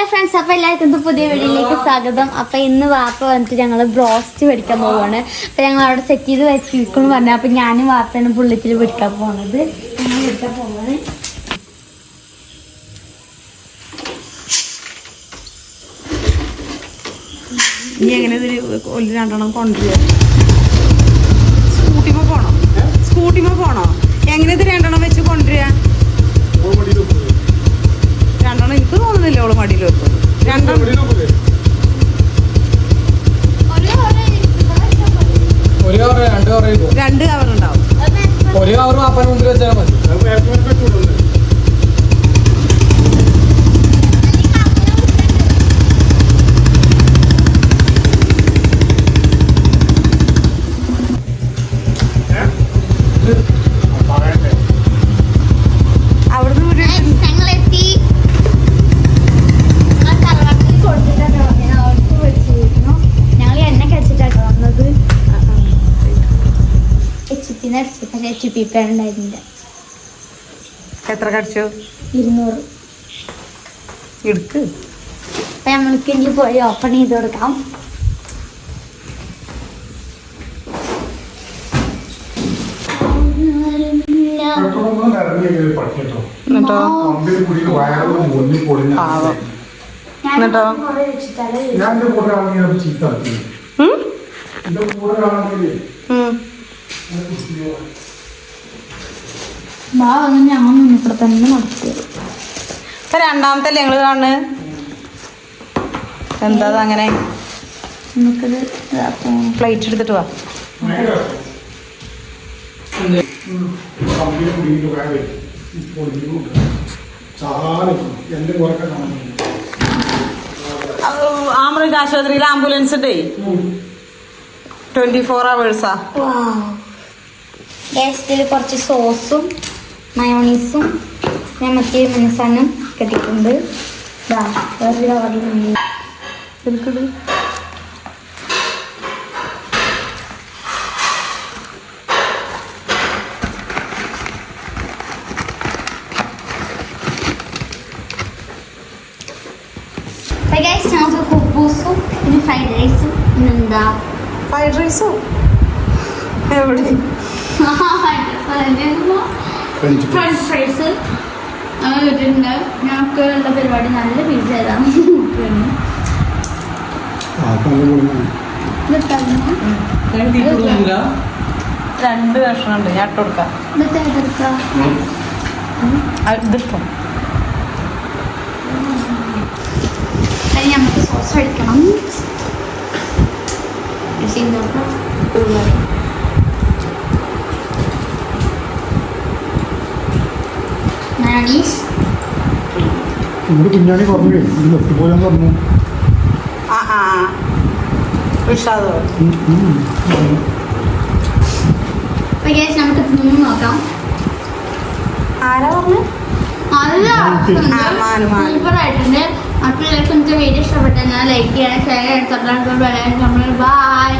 Hello friends അപ്പൊ എല്ലാവർക്കും പുതിയ വീഡിയോയിലേക്ക് സ്വാഗതം. അപ്പൊ ഇന്ന് വാപ്പ വന്നിട്ട് ഞങ്ങൾ ബ്രോസ്റ്റ് പഠിക്കാൻ പോവാണ്. അപ്പൊ ഞങ്ങൾ അവിടെ സെറ്റ് ചെയ്ത് വെച്ചിരിക്കുന്നു പറഞ്ഞു. അപ്പൊ ഞാനും വാപ്പയാണ് പുള്ളിച്ചിൽ പിടിക്കാൻ പോണത്. എങ്ങനെ ഇതിൽ രണ്ടെണ്ണം കൊണ്ടുവരിക സ്കൂട്ടിമ പോണോ? സ്കൂട്ടിമ പോണോ? എങ്ങനെ രണ്ടെണ്ണം വെച്ച് കൊണ്ടുവരിക മടിയിൽ വെക്കും രണ്ടെണ്ണം ഒരു കവറ് രണ്ട് കവർ ഉണ്ടാവും. ഒരു കവർ മുമ്പിൽ വെച്ചാൽ മതി. പിന്ന് അടിച്ചു പക്ഷേ എച്ച് പി പേ ഉണ്ടായിരുന്നില്ല എത്ര കടിച്ചു? ഇരുന്നൂറ്. എടുക്ക്. അപ്പൊ നമ്മൾക്ക് ഇനി പോയി ഓപ്പൺ ചെയ്ത് കൊടുക്കാം. എന്നിട്ടോ? ഞാൻ കൂടെ ആണെങ്കിൽ ചീത്ത കൂടെ ആണെങ്കിൽ. ബാ അങ്ങനെ ഞങ്ങൾ ഇവിടെ തന്നെ നടത്തിയത് ഇപ്പൊ രണ്ടാമത്തെ ഞങ്ങൾ കാണ് എന്താ അങ്ങനെ? നമുക്കിത്. പ്ലേറ്റ് എടുത്തിട്ട് വാ. ആ മൃഗാശുപത്രിയിൽ ആംബുലൻസ് ഉണ്ടേ ട്വന്റി ഫോർ അവേഴ്സാ ഇതിൽ കുറച്ച് സോസും മയോണീസും ഞാൻ മറ്റേ മനസ്സാനും കെട്ടിയിട്ടുണ്ട് ഇതാ വേറൊരു അപ്പോൾ ഗൈസ് ഞങ്ങൾക്ക് കുബൂസും പിന്നെ ഫ്രൈഡ് റൈസും പിന്നെന്താ ഫ്രൈഡ് റൈസോ എവിടെ? ഫ്രഞ്ച് ഫ്രൈസ് അങ്ങനെ കിട്ടിയിട്ടുണ്ട് ഞങ്ങൾക്ക് ഉള്ള പരിപാടി നല്ല പിസ്സ ഏതാണ് രണ്ട് കഷ്ണം ഉണ്ട്. ഞാൻ ഇട്ടുകൊടുക്കാം അതിന് നമുക്ക് സോസ് കഴിക്കണം കുഞ്ഞാണി പറഞ്ഞു ഇത് നിർത്തിപ്പോയാന്ന് പറഞ്ഞു ആ ആ. വിഷാദോ ഉം, ഉം. അപ്പോൾ guys, നമുക്ക് തിന്നു നോക്കാം. ആരാ പറഞ്ഞു സൂപ്പറായിട്ടുണ്ട് അപ്പോൾ എല്ലാവർക്കും വീഡിയോ ഇഷ്ടപ്പെട്ടെന്നാൽ ലൈക്ക് ചെയ്യണം ഷെയർ ചെയ്യാൻ തൊട്ടാൽ ബൈ